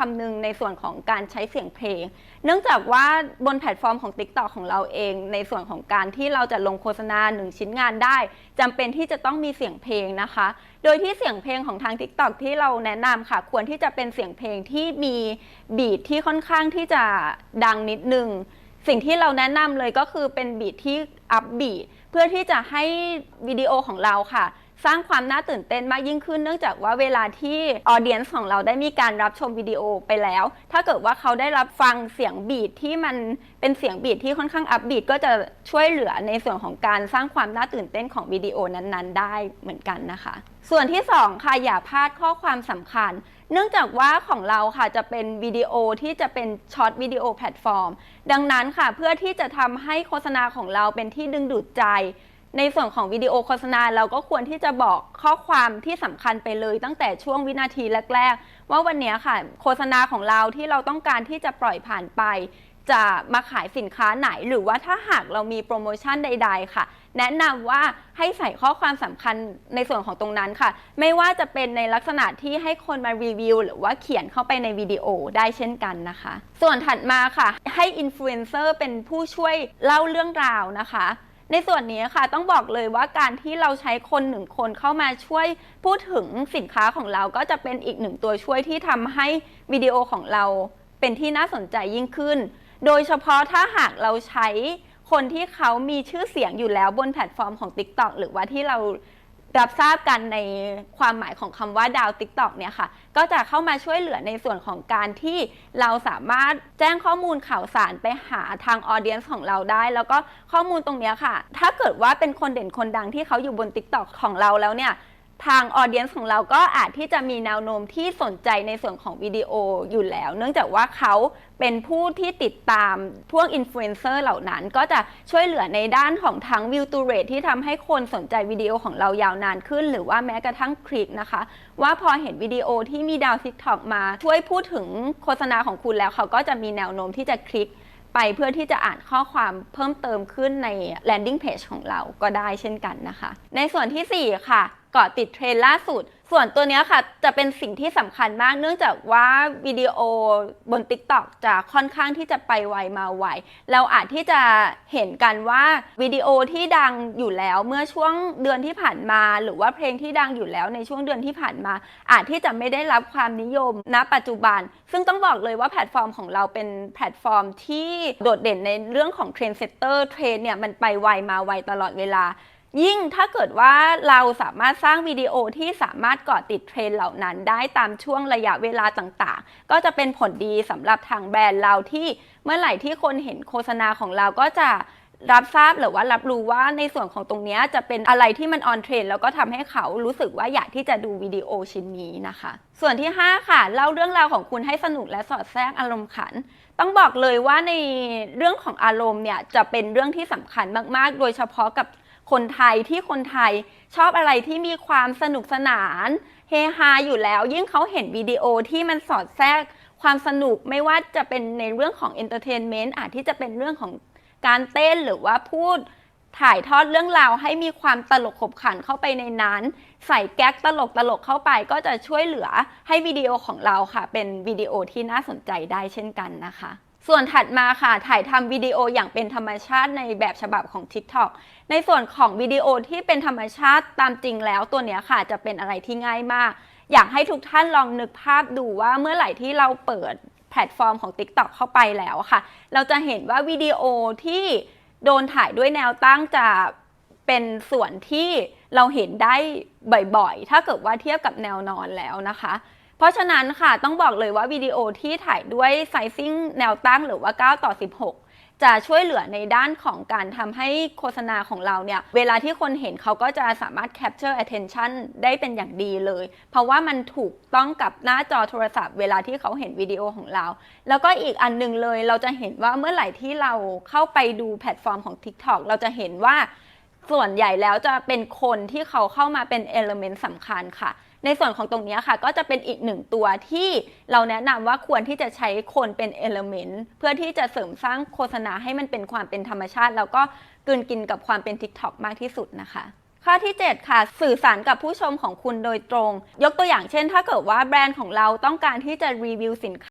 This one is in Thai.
คำนึงในส่วนของการใช้เสียงเพลง เนื่องจากว่าบนแพลตฟอร์มของ TikTok ของเราเอง ในส่วนของการที่เราจะลงโฆษณาหนึ่งชิ้นงานได้จำเป็นที่จะต้องมีเสียงเพลงนะคะ โดยที่เสียงเพลงของทาง TikTok ที่เราแนะนำค่ะ ควรที่จะเป็นเสียงเพลงที่มีบีทที่ค่อนข้างที่จะดังนิดนึงสิ่งที่เราแนะนำเลยก็คือเป็นบีทที่อัพบีทเพื่อที่จะให้วิดีโอของเราค่ะ สร้างความน่าตื่นเต้นมากยิ่งขึ้น เนื่องจากว่าเวลาที่ออเดียนส์ของเราได้มีการรับชมวิดีโอไปแล้ว ถ้าเกิดว่าเขาได้รับฟังเสียงบีทที่มันเป็นเสียงบีทที่ค่อนข้างอัพบีทก็จะช่วยเหลือในส่วนของการสร้างความน่าตื่นเต้นของวิดีโอนั้นๆ ได้เหมือนกันนะคะ ส่วนที่สองค่ะอย่าพลาดข้อความสำคัญเนื่องจากว่าของเราค่ะจะเป็นวิดีโอที่จะเป็นช็อตวิดีโอแพลตฟอร์ม ดังนั้นค่ะเพื่อที่จะทำให้โฆษณาของเราเป็นที่ดึงดูดใจ ในส่วนของวิดีโอโฆษณาเราก็ควรที่จะบอกข้อความที่สำคัญไปเลย ตั้งแต่ช่วงวินาทีแรก ๆ ว่าวันนี้ค่ะ โฆษณาของเราที่เราต้องการที่จะปล่อยผ่านไป จะมาขายสินค้าไหน หรือว่าถ้าหากเรามีโปรโมชั่นใด ๆ ค่ะ แนะนำว่าให้ใส่ข้อความสำคัญในส่วนของตรงนั้นค่ะ ไม่ว่าจะเป็นในลักษณะที่ให้คนมารีวิวหรือว่าเขียนเข้าไปในวิดีโอได้เช่นกันนะคะ ส่วนถัดมาค่ะ ให้อินฟลูเอนเซอร์เป็นผู้ช่วยเล่าเรื่องราวนะคะ ในส่วนนี้ค่ะต้องบอกเลยว่าการที่เราใช้คนหนึ่งคนเข้ามาช่วยพูดถึงสินค้าของเราก็จะเป็นอีกหนึ่งตัวช่วยที่ทำให้วิดีโอของเราเป็นที่น่าสนใจยิ่งขึ้น โดยเฉพาะถ้าหากเราใช้คนที่เขามีชื่อเสียงอยู่แล้วบนแพลตฟอร์มของ TikTok หรือว่าที่เรา รับทราบกันในความหมายของคำว่าดาวติ๊กต็อกเนี่ยค่ะ ก็จะเข้ามาช่วยเหลือในส่วนของการที่เราสามารถแจ้งข้อมูลข่าวสารไปหาทางออเดียนส์ของเราได้ แล้วก็ข้อมูลตรงนี้ค่ะ ถ้าเกิดว่าเป็นคนเด่นคนดังที่เขาอยู่บนติ๊กต็อกของเราแล้วเนี่ย ทางออเดียนส์ของเราก็อาจที่จะมีแนวโน้มที่สนใจในส่วนของวิดีโออยู่แล้ว เนื่องจากว่าเขาเป็นผู้ที่ติดตามพวกอินฟลูเอนเซอร์เหล่านั้น ก็จะช่วยเหลือในด้านของทั้งวิวตูเรทที่ทำให้คนสนใจวิดีโอของเรายาวนานขึ้น หรือว่าแม้กระทั่งคลิกนะคะ ว่าพอเห็นวิดีโอที่มีดาวทิกตอกมา ช่วยพูดถึงโฆษณาของคุณแล้วเขาก็จะมีแนวโน้มที่จะคลิกไปเพื่อที่จะอ่านข้อความเพิ่มเติมขึ้นใน landing page ของเราก็ได้เช่นกันนะคะ ในส่วนทีสี่4 ค่ะ เกาะติดเทรนล่าสุด ส่วนตัวเนี้ยค่ะ จะเป็นสิ่งที่สำคัญมาก เนื่องจากว่าวิดีโอบน TikTok จะค่อนข้างที่จะไปไวมาไว เราอาจที่จะเห็นกันว่าวิดีโอที่ดังอยู่แล้วเมื่อช่วงเดือนที่ผ่านมา หรือว่าเพลงที่ดังอยู่แล้วในช่วงเดือนที่ผ่านมา อาจที่จะไม่ได้รับความนิยมณปัจจุบัน ซึ่งต้องบอกเลยว่าแพลตฟอร์มของเราเป็นแพลตฟอร์มที่โดดเด่นในเรื่องของเทรนเซตเตอร์เทรนเนี่ยมันไปไวมาไวตลอดเวลา ยิ่งถ้าเกิดว่าเราสามารถสร้างวิดีโอที่สามารถเกาะติดเทรนเหล่านั้น ได้ตามช่วงระยะเวลาต่างๆ ก็จะเป็นผลดีสำหรับทางแบรนด์เราที่เมื่อไหร่ที่คนเห็นโฆษณาของเราก็จะรับทราบหรือว่ารับรู้ว่าในส่วนของตรงนี้จะเป็นอะไรที่มันออนเทรนแล้วก็ทำให้เขารู้สึกว่าอยากที่จะดูวิดีโอชิ้นนี้นะคะ ส่วนที่ 5 ค่ะ เล่าเรื่องราวของคุณให้สนุกและสอดแทรกอารมณ์ขัน ต้องบอกเลยว่าในเรื่องของอารมณ์เนี่ยจะเป็นเรื่องที่สำคัญมากๆ โดยเฉพาะกับ คนไทยที่คนไทยชอบอะไรที่มีความสนุกสนานเฮฮาอยู่แล้ว ยิ่งเขาเห็นวิดีโอที่มันสอดแทรกความสนุกไม่ว่าจะเป็นในเรื่องของเอนเตอร์เทนเมนต์อาจที่จะเป็นเรื่องของการเต้นหรือว่าพูดถ่ายทอดเรื่องราวให้มีความตลกขบขันเข้าไปในนั้น ใส่แก๊กตลกตลกเข้าไปก็จะช่วยเหลือให้วิดีโอของเราค่ะ เป็นวิดีโอที่น่าสนใจได้เช่นกันนะคะ ส่วนถัดมาค่ะถ่ายทำวิดีโออย่างเป็นธรรมชาติในแบบฉบับของ TikTok ในส่วนของวิดีโอที่เป็นธรรมชาติตามจริงแล้วตัวเนี้ยค่ะจะเป็นอะไรที่ง่ายมาก อยากให้ทุกท่านลองนึกภาพดูว่าเมื่อไหร่ที่เราเปิดแพลตฟอร์มของ TikTok เข้าไปแล้วค่ะ เราจะเห็นว่าวิดีโอที่โดนถ่ายด้วยแนวตั้งจะเป็นส่วนที่เราเห็นได้บ่อยๆ ถ้าเกิดว่าเทียบกับแนวนอนแล้วนะคะ เพราะฉะนั้นค่ะต้องบอกเลยว่าวิดีโอที่ถ่ายด้วยไซซิ่งแนวตั้งหรือว่า 9 ต่อ 16จะช่วยเหลือในด้านของการทำให้โฆษณาของเราเนี่ย เวลาที่คนเห็นเขาก็จะสามารถ capture attention ได้เป็นอย่างดีเลย เพราะว่ามันถูกต้องกับหน้าจอโทรศัพท์ เวลาที่เขาเห็นวิดีโอของเรา แล้วก็อีกอันหนึงเลยเราจะเห็นว่าเมื่อไหร่ที่เราเข้าไปดูแพลตฟอร์มของ TikTok เราจะเห็นว่าส่วนใหญ่แล้วจะเป็นคนที่เขาเข้ามาเป็นเอลเมนต์สำคัญค่ะ ในส่วนของตรงนี้ค่ะ ก็จะเป็นอีกหนึ่งตัวที่เราแนะนำว่าควรที่จะใช้คนเป็นเอลเมนต์เพื่อที่จะเสริมสร้างโฆษณาให้มันเป็นความเป็นธรรมชาติ แล้วก็กลืนกินกับความเป็น TikTok มากที่สุดนะคะข้อที่ 7 ค่ะ สื่อสารกับผู้ชมของคุณโดยตรง ยกตัวอย่างเช่น ถ้าเกิดว่าแบรนด์ของเราต้องการที่จะรีวิวสินค้า